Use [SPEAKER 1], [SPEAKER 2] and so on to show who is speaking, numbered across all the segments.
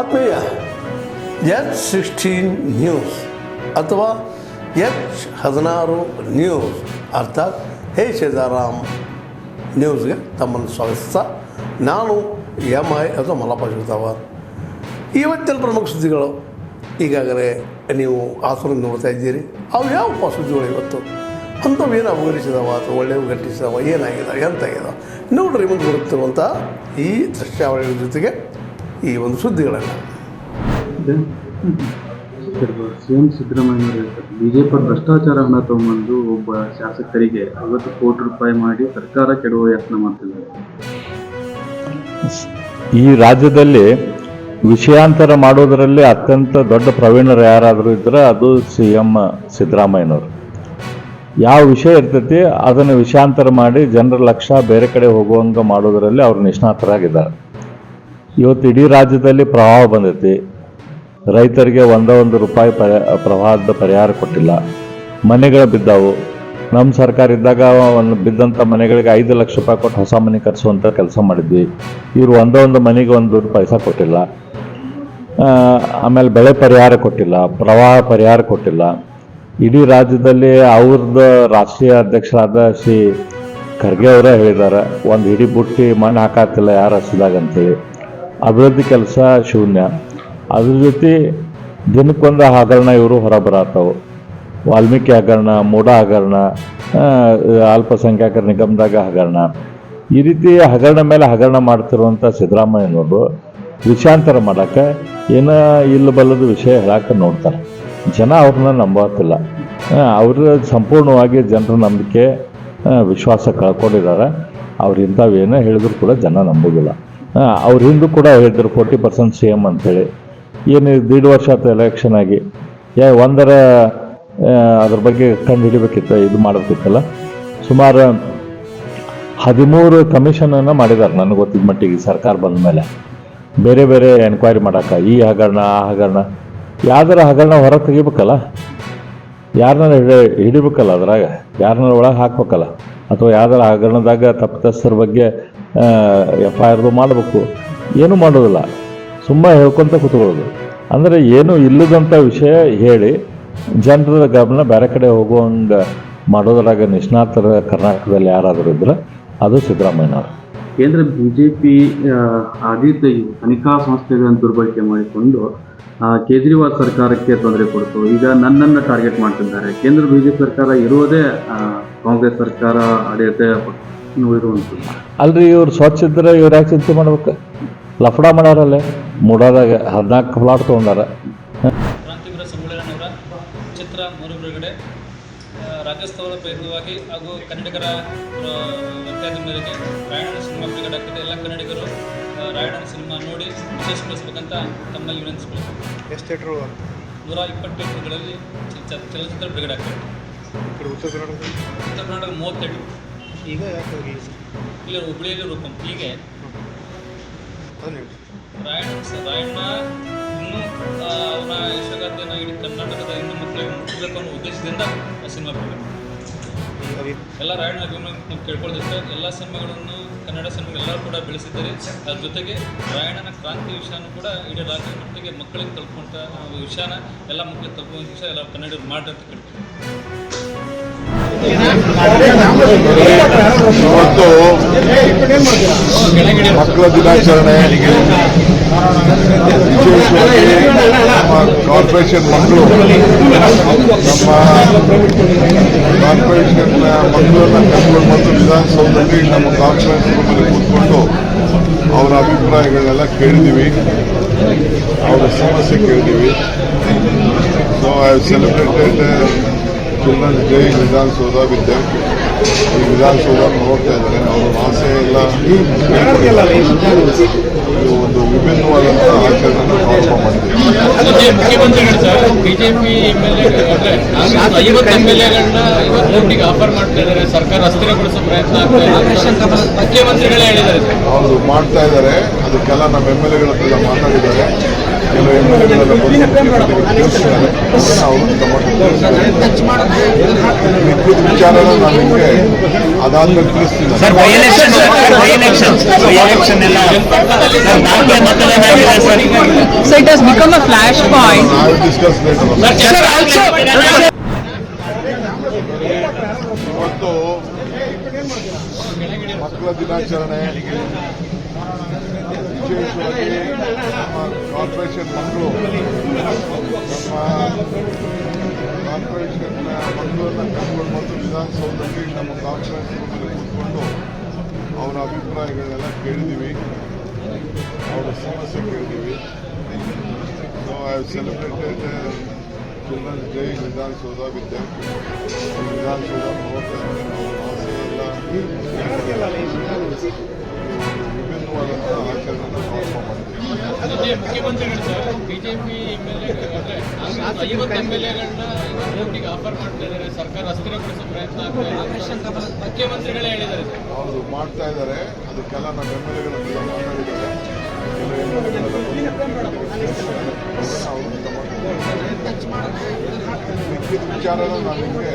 [SPEAKER 1] ಆತ್ಮೀಯ H sixteen news ಅಥವಾ H ಹದಿನಾರು ನ್ಯೂಸ್ ಅರ್ಥಾತ್ ಹೇ ಸೀತಾರಾಮ್ ನ್ಯೂಸ್ಗೆ ತಮ್ಮನ್ನು ಸ್ವಾಗತಿಸ್ತಾ ನಾನು ಎಂ ಐ ಅಥವಾ ಮಲ್ಲಪ್ಪ ಶಿವತಾವಾರ್ ಇವತ್ತಿನ ಪ್ರಮುಖ ಸುದ್ದಿಗಳು. ಈಗಾಗಲೇ ನೀವು ಆಸನ ನೋಡ್ತಾ ಇದ್ದೀರಿ. ಅವು ಯಾವ ಸುದ್ದಿಗಳು ಇವತ್ತು? ಅಂಥವು ಏನು ಅವಗಣಿಸಿದವ ಅಥವಾ ಒಳ್ಳೆಯವು ಘಟಿಸಿದವ, ಏನಾಗಿದೆ, ಎಂತಾಗಿದೆ? ನೋಡ್ರಿ ಮುಂದೆ ಬರುತ್ತಿರುವಂಥ ಈ ದೃಶ್ಯಾವಳಿಗಳ ಜೊತೆಗೆ ಈ ಒಂದು ಸುದ್ದಿಗಳನ್ನು.
[SPEAKER 2] ಸಿಎಂ ಸಿದ್ದರಾಮಯ್ಯ ಬಿಜೆಪಿ ಭ್ರಷ್ಟಾಚಾರ ಹಣ ತಗೊಂಬಂದು ಒಬ್ಬ ಶಾಸಕರಿಗೆ ಐವತ್ತು ಕೋಟಿ ರೂಪಾಯಿ ಮಾಡಿ ಸರ್ಕಾರ ಕೆಡುವ ಯತ್ನ ಮಾಡ್ತಿದ್ದಾರೆ.
[SPEAKER 3] ಈ ರಾಜ್ಯದಲ್ಲಿ ವಿಷಯಾಂತರ ಮಾಡೋದರಲ್ಲಿ ಅತ್ಯಂತ ದೊಡ್ಡ ಪ್ರವೀಣರು ಯಾರಾದರೂ ಇದ್ರೆ ಅದು ಸಿ ಎಂ ಸಿದ್ದರಾಮಯ್ಯನವರು. ಯಾವ ವಿಷಯ ಇರ್ತೈತಿ ಅದನ್ನು ವಿಷಯಾಂತರ ಮಾಡಿ ಜನರ ಲಕ್ಷ ಬೇರೆ ಕಡೆ ಹೋಗುವಂಗೆ ಮಾಡೋದರಲ್ಲಿ ಅವ್ರು ನಿಷ್ಣಾತರಾಗಿದ್ದಾರೆ. ಇವತ್ತು ಇಡೀ ರಾಜ್ಯದಲ್ಲಿ ಪ್ರವಾಹ ಬಂದೈತಿ. ರೈತರಿಗೆ ಒಂದ ಒಂದು ರೂಪಾಯಿ ಪರಿ, ಪ್ರವಾಹದ ಪರಿಹಾರ ಕೊಟ್ಟಿಲ್ಲ. ಮನೆಗಳು ಬಿದ್ದಾವು. ನಮ್ಮ ಸರ್ಕಾರ ಇದ್ದಾಗ ಒಂದು ಬಿದ್ದಂಥ ಮನೆಗಳಿಗೆ ಐದು ಲಕ್ಷ ರೂಪಾಯಿ ಕೊಟ್ಟು ಹೊಸ ಮನೆ ಕಟ್ಸುವಂಥ ಕೆಲಸ ಮಾಡಿದ್ವಿ. ಇವರು ಒಂದೇ ಒಂದು ಮನೆಗೆ ಒಂದು ದುಡ್ಡು ಪೈಸಾ ಕೊಟ್ಟಿಲ್ಲ. ಆಮೇಲೆ ಬೆಳೆ ಪರಿಹಾರ ಕೊಟ್ಟಿಲ್ಲ, ಪ್ರವಾಹ ಪರಿಹಾರ ಕೊಟ್ಟಿಲ್ಲ. ಇಡೀ ರಾಜ್ಯದಲ್ಲಿ ಅವ್ರದ್ದು ರಾಷ್ಟ್ರೀಯ ಅಧ್ಯಕ್ಷರಾದ ಶ್ರೀ ಖರ್ಗೆ ಅವರೇ ಹೇಳಿದ್ದಾರೆ, ಒಂದು ಇಡೀ ಬುಟ್ಟಿ ಮಣ್ಣು ಹಾಕಾತಿಲ್ಲ ಯಾರು ಹಸಿದಾಗ ಅಂತೇಳಿ. ಅಭಿವೃದ್ಧಿ ಕೆಲಸ ಶೂನ್ಯ. ಅದ್ರ ಜೊತೆ ದಿನಕ್ಕೊಂದು ಹಗರಣ ಇವರು ಹೊರಬರತ್ತವು ವಾಲ್ಮೀಕಿ ಹಗರಣ ಮೂಡ ಹಗರಣ ಅಲ್ಪಸಂಖ್ಯಾತರ ನಿಗಮದಾಗ ಹಗರಣ. ಈ ರೀತಿ ಹಗರಣ ಮೇಲೆ ಹಗರಣ ಮಾಡ್ತಿರುವಂಥ ಸಿದ್ದರಾಮಯ್ಯನವರು ವಿಷಾಂತರ ಮಾಡೋಕ್ಕೆ ಏನೋ ಇಲ್ಲ ಬಲ್ಲದ ವಿಷಯ ಹೇಳಕ್ಕೆ ನೋಡ್ತಾರೆ. ಜನ ಅವ್ರನ್ನ ನಂಬತ್ತಿಲ್ಲ ಅವರು ಸಂಪೂರ್ಣವಾಗಿ ಜನರ ನಂಬಿಕೆ ವಿಶ್ವಾಸ ಕಳ್ಕೊಂಡಿದ್ದಾರೆ ಅವ್ರು ಇಂಥವೇನೋ ಹೇಳಿದ್ರು ಕೂಡ ಜನ ನಂಬೋದಿಲ್ಲ. ಅವ್ರ ಹಿಂದೂ ಕೂಡ ಹೇಳಿದ್ರು ಫೋರ್ಟಿ ಪರ್ಸೆಂಟ್ ಸಿ ಎಂ ಅಂತೇಳಿ. ಏನು ದೀಡ್ ವರ್ಷ ಆಯ್ತು ಎಲೆಕ್ಷನ್ ಆಗಿ. ಯಾ ಒಂದರ ಅದ್ರ ಬಗ್ಗೆ ಕಂಡು ಹಿಡಿಬೇಕಿತ್ತು, ಇದು ಮಾಡಬೇಕಿತ್ತಲ್ಲ. ಸುಮಾರು ಹದಿಮೂರು ಕಮಿಷನನ್ನು ಮಾಡಿದ್ದಾರೆ ನನಗೆ ಗೊತ್ತಿದ್ದ ಮಟ್ಟಿಗೆ ಸರ್ಕಾರ ಬಂದ ಮೇಲೆ. ಬೇರೆ ಬೇರೆ ಎನ್ಕ್ವೈರಿ ಮಾಡೋಕೆ ಈ ಹಗರಣ, ಆ ಹಗರಣ. ಯಾವ್ದಾರ ಹಗರಣ ಹೊರಗೆ ತೆಗಿಬೇಕಲ್ಲ? ಯಾರನ್ನ ಹಿಡಿ, ಹಿಡಿಬೇಕಲ್ಲ ಅದ್ರಾಗ? ಯಾರನ್ನ ಒಳಗೆ ಹಾಕ್ಬೇಕಲ್ಲ? ಅಥವಾ ಯಾವ್ದಾರ ಹಗರಣದಾಗ ತಪ್ಪಿತಸ್ಥರ ಬಗ್ಗೆ ಎಫ್ ಐ ಆರ್ದು ಮಾಡಬೇಕು. ಏನೂ ಮಾಡೋದಿಲ್ಲ. ಸುಮ್ಮನೆ ಹೇಳ್ಕೊತ ಕೂತ್ಕೊಳ್ಳೋದು. ಅಂದರೆ ಏನು ಇಲ್ಲದಂಥ ವಿಷಯ ಹೇಳಿ ಜನರ ಗಮನ ಬೇರೆ ಕಡೆ ಹೋಗುವಂಗೆ ಮಾಡೋದ್ರಾಗ ನಿಷ್ಣಾತರ ಕರ್ನಾಟಕದಲ್ಲಿ ಯಾರಾದರೂ ಇದ್ರೆ ಅದು ಸಿದ್ದರಾಮಯ್ಯನವರು.
[SPEAKER 2] ಕೇಂದ್ರ ಬಿಜೆಪಿ ಪಿ ಆದಿತ್ಯ ತನಿಖಾ ಸಂಸ್ಥೆಗಳನ್ನು ದುರ್ಬಳಕೆ ಮಾಡಿಕೊಂಡು ಕೇಜ್ರಿವಾಲ್ ಸರ್ಕಾರಕ್ಕೆ ತೊಂದರೆ ಕೊಡ್ತು. ಈಗ ನನ್ನನ್ನು ಟಾರ್ಗೆಟ್ ಮಾಡ್ತಿದ್ದಾರೆ. ಕೇಂದ್ರ ಬಿಜೆಪಿ ಸರ್ಕಾರ ಇರುವುದೇ ಕಾಂಗ್ರೆಸ್ ಸರ್ಕಾರ ಆಡಳಿತ ಇರುವಂಥದ್ದು
[SPEAKER 3] ಅಲ್ರಿ ಇವ್ರು ಸ್ವಚ್ಛ ಇದ್ರೆ ಇವ್ರು ಯಾಕೆ ಚಿಂತೆ ಮಾಡ್ಬೇಕು? ಲಫಡ ಮಾಡ್ಯಾರಲ್ಲೇ ಮೂಡಾದಾಗ ಹದಿನಾಲ್ಕು ಫ್ಲಾಟ್ ತೊಗೊಂಡಾರ.
[SPEAKER 4] ಕ್ರಾಂತಿವೀರ ಸಮ್ಮೇಳನವರ ಚಿತ್ರ ಮೂರು ಬಿಡುಗಡೆ. ಆ, ರಾಜ್ಯೋತ್ಸವದ ಪ್ರಯುಕ್ತವಾಗಿ ಹಾಗೂ ಕನ್ನಡಿಗರ ಒತ್ತಾಯದ ಮೇರೆಗೆ ರಾಯಣ್ಣನ ಸಿನಿಮಾ ಬಿಡುಗಡೆ ಆಗ್ತಿದೆ. ಎಲ್ಲ ಕನ್ನಡಿಗರು ರಾಯಣ ಸಿನಿಮಾ ನೋಡಿ ವಿಶೇಷಗೊಳಿಸಬೇಕಂತ ತಮ್ಮಲ್ಲಿ ವಿನಂತಿಸ್ಕೊಳ್ತೀನಿ.
[SPEAKER 5] ಎಷ್ಟು ಥಿಯೇಟ್ರು
[SPEAKER 4] ನೂರ ಇಪ್ಪತ್ತು ಥಿಯೇಟರ್ಗಳಲ್ಲಿ ಚಲನಚಿತ್ರ ಬಿಡುಗಡೆ ಆಗ್ತದೆ.
[SPEAKER 5] ಉತ್ತರ ಕರ್ನಾಟಕ
[SPEAKER 4] ಉತ್ತರ ಕರ್ನಾಟಕ ಮೂವತ್ತೆರಡು
[SPEAKER 5] ಈಗ ಯಾಕೆ
[SPEAKER 4] ಇಲ್ಲಿ ಹುಬ್ಬಳ್ಳಿಯಲ್ಲಿ ರೂಪಂ ಹೀಗೆ ರಾಯಣ್ಣ ರಾಯಣ್ಣ ಇನ್ನೂ ಇಡೀ ಕರ್ನಾಟಕದ ಹೆಣ್ಣು ಮಕ್ಕಳಿಗೆ ಮುಟ್ಟಬೇಕು ಅನ್ನೋ ಉದ್ದೇಶದಿಂದ ಆ ಸಿನಿಮಾ ಎಲ್ಲ ರಾಯಣ್ಣ ಅಭಿಮಾನ ಕೇಳ್ಕೊಳ್ಳೋದಕ್ಕೆ ಎಲ್ಲ ಸಿನಿಮಾಗಳನ್ನು ಕನ್ನಡ ಸಿನಿಮಾ ಎಲ್ಲರೂ ಕೂಡ ಬೆಳೆಸಿದ್ದಾರೆ. ಅದ್ರ ಜೊತೆಗೆ ರಾಯಣ್ಣನ ಕ್ರಾಂತಿ ವಿಷಯನೂ ಕೂಡ ಇಡೀ ರಾಜ್ಯ ಮಟ್ಟಿಗೆ ಮಕ್ಕಳಿಗೆ ತಲುಪುವಂಥ ವಿಷಯನ ಎಲ್ಲ ಮಕ್ಕಳಿಗೆ ತಲುಪುವಂಥ ವಿಷಯ ಎಲ್ಲ ಕನ್ನಡಿಗರು ಮಾಡ್ರಿ ಅಂತ ಕೇಳ್ತೀವಿ
[SPEAKER 6] ಇವತ್ತು ಮಕ್ಕಳ ದಿನಾಚರಣೆ, ವಿಶೇಷವಾಗಿ ನಮ್ಮ ಕಾರ್ಪೊರೇಷನ್ ಮಕ್ಕಳು, ನಮ್ಮ ಕಾರ್ಪೊರೇಷನ್ ಮಕ್ಕಳನ್ನ ಕರ್ಕೊಂಡು ಮತ್ತು ವಿಧಾನಸೌಧದಲ್ಲಿ ನಮ್ಮ ಕಾನ್ಫರೆನ್ಸ್ ರೂಮಲ್ಲಿ ಕೂತ್ಕೊಂಡು ಅವರ ಅಭಿಪ್ರಾಯಗಳನ್ನೆಲ್ಲ ಕೇಳಿದ್ದೀವಿ. ಅವರ ಸಮಸ್ಯೆ ಕೇಳಿದ್ದೀವಿ. ಸೊ ಐ ಸೆಲೆಬ್ರೇಟೆಡ್ ಚಿಲ್ಡ್ರನ್ಸ್ ಜೈ ವಿಧಾನಸೌಧ ಬಿದ್ದೆ. ಈ ವಿಧಾನಸೌಧ ನೋಡ್ತಾ ಇದ್ದಾರೆ. ಅವರ ಆಸೆ ಎಲ್ಲ ಒಂದು ವಿಭಿನ್ನವಾದಂಥ ಆಚರಣೆಯನ್ನು ಪ್ರಾರಂಭ ಮಾಡಿದ್ದೀವಿ
[SPEAKER 7] ಮುಖ್ಯಮಂತ್ರಿಗಳು ಸರ್ ಬಿಜೆಪಿ ಆಫರ್ ಮಾಡ್ತಾ ಇದ್ದಾರೆ. ಸರ್ಕಾರ ಅಸ್ಥಿರಗೊಳಿಸೋ ಪ್ರಯತ್ನ ಮುಖ್ಯಮಂತ್ರಿಗಳೇ ಹೇಳಿದ್ದಾರೆ.
[SPEAKER 6] ಅವರು ಮಾಡ್ತಾ ಇದ್ದಾರೆ. ಅದಕ್ಕೆಲ್ಲ ನಮ್ಮ ಎಂ ಎಲ್ ಎಗಳ ಹತ್ರ ಮಿಕ್ಕಿದ ವಿಚಾರನ ನಾನು ನಿಮಗೆ ಅದಾದ್ಮೇಲೆ ತಿಳಿಸ್ತೀನಿ
[SPEAKER 8] sir by election by election by election ಎಲ್ಲ sir
[SPEAKER 9] has a flashpoint.
[SPEAKER 6] I discuss later
[SPEAKER 8] sir
[SPEAKER 6] ಬಂದು ವಿಧಾನಸೌಧದಲ್ಲಿ ನಮ್ಮ ಕಾನ್ಫರೆನ್ಸ್ ರೂಮಲ್ಲಿ ಕೂತ್ಕೊಂಡು ಅವರ ಅಭಿಪ್ರಾಯಗಳನ್ನೆಲ್ಲ ಕೇಳಿದ್ದೀವಿ ಅವರ ಸಮಸ್ಯೆ ಕೇಳಿದ್ದೀವಿ so I have celebrated children's day in Vidhanasoudha with them Vidhanasoudha ನೋಡ್ತಾ ಇದ್ದೇನೆ ಅವ್ರ ಆಸೆ ಎಲ್ಲ ವಿಭಿನ್ನವಾದಂತಹ ಆಚರಣೆಯನ್ನು ಪ್ರಾರಂಭ ಮಾಡಿದ್ದೀವಿ
[SPEAKER 7] ನಿನ್ನೆ ಮುಖ್ಯಮಂತ್ರಿಗಳು ಸರ್. ಬಿಜೆಪಿ ಎ ಐವತ್ತು ಎಂ ಎಲ್ ಎಗಳನ್ನ ಓಟಿಗೆ ಆಫರ್ ಮಾಡ್ತಾ ಇದ್ದಾರೆ. ಸರ್ಕಾರ ಅಸ್ಥಿರಗೊಳಿಸೋ ಪ್ರಯತ್ನ ಆಗ್ತಾ ಇದೆ. ಮುಖ್ಯಮಂತ್ರಿಗಳೇ ಹೇಳಿದ್ದಾರೆ.
[SPEAKER 6] ಅವರು ಮಾಡ್ತಾ ಇದ್ದಾರೆ. ಅದಕ್ಕೆಲ್ಲ ನಮ್ಮ ಎಗಳೆಲ್ಲ ವಿಚಾರನ ನಾನು ನಿಮಗೆ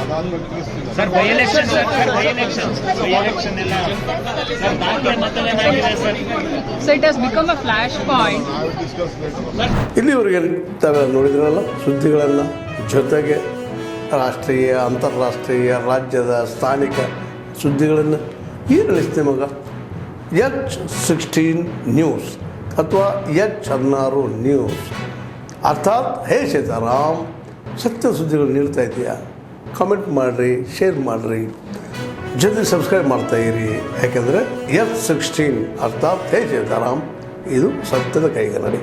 [SPEAKER 6] ಅದಾದ್ಮೇಲೆ ತಿಳಿಸ್ತೀನಿ
[SPEAKER 8] sir by election sir by election by election ಎಲ್ಲ ಸರ್ ನಾಲ್ಕೇ ಮತದಾನ ಆಗಿದೆ sir
[SPEAKER 9] So it has become a flashpoint.
[SPEAKER 6] I will discuss later
[SPEAKER 1] ಇಲ್ಲಿವರೆಗೆ ತಾವೆಲ್ಲ ನೋಡಿದ್ರಲ್ಲ ಸುದ್ದಿಗಳನ್ನ? ಜೊತೆಗೆ ರಾಷ್ಟ್ರೀಯ ಅಂತಾರಾಷ್ಟ್ರೀಯ ರಾಜ್ಯದ ಸ್ಥಾನಿಕ ಸುದ್ದಿಗಳನ್ನು? ಏನು ನಡೆಸ್ತೆ ಮಗ ಎಚ್ ಸಿಕ್ಸ್ಟೀನ್ ನ್ಯೂಸ್ ಅಥವಾ ಎಚ್ ಹದಿನಾರು ನ್ಯೂಸ್. ಅರ್ಥಾತ್, ಹೇ ಸೀತಾರಾಮ್, ಸತ್ಯ ಸುದ್ದಿಗಳು ನೀಡ್ತಾ ಇದೆಯಾ? ಕಾಮೆಂಟ್ ಮಾಡಿರಿ ಶೇರ್ ಮಾಡಿರಿ. ಜೊತೆ ಸಬ್ಸ್ಕ್ರೈಬ್ ಮಾಡ್ತಾ ಇರಿ. ಯಾಕೆಂದರೆ ಎಚ್ ಸಿಕ್ಸ್ಟೀನ್ ಅರ್ಥಾತ್, ಹೇ ಸೀತಾರಾಮ್, ಇದು ಸತ್ಯದ ಕೈಗನ್ನಡಿ